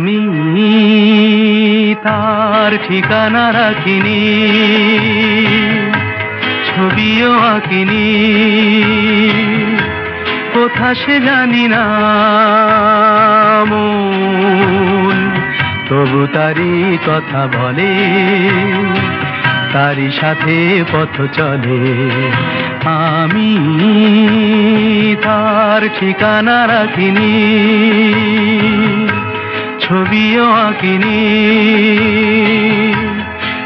আমি তার ঠিকানা রাখিনি, ছবিও আঁকিনি, কোথা সে জানি না তবু তারি কথা বলে তারি সাথে পথ চলে। আমি তার ঠিকানা রাখিনি। ছবিও আঁকিনি।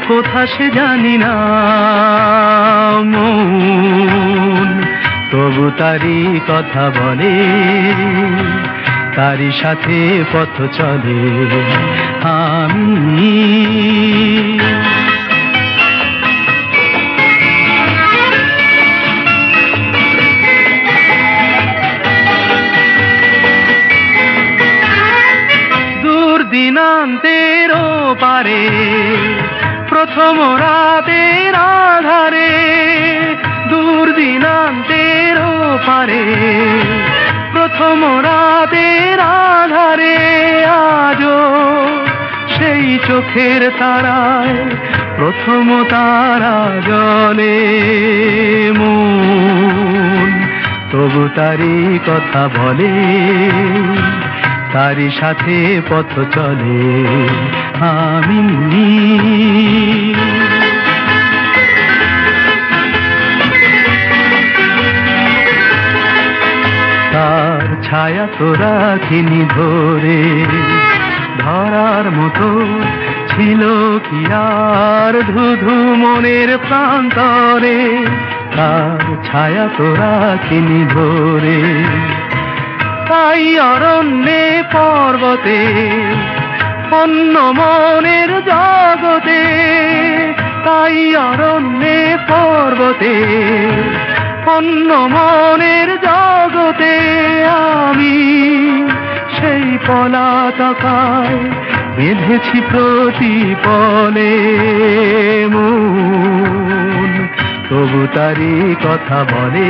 কোথা সে জানি না তবু তারি কথা বলে তারি সাথে পথ চলে। আমি দিনান্তের পারে, প্রথম রাতের আধারে দূর দিনান্তের পারে। প্রথম রাতের আধারে আজও সেই চোখের তারায় প্রথম তারা জলে মন। তবু তারি কথা বলে তারি সাথে পথ চলে। আমি তার ছায়া তো রাখিনি ধরে। ধরার মতো ছিল কি আর ধুধু মনের প্রান্তরে। তার ছায়া তো রাখিনি ধরে। তাই অরণ্যে, পর্বতে, অন্য মনের জগতে? তাই অরণ্যে, পর্বতে, অন্য মনের জগতে আমি সেই পলাতকায় বেঁধেছি প্রতিপলে মন। তবু তারি কথা বলে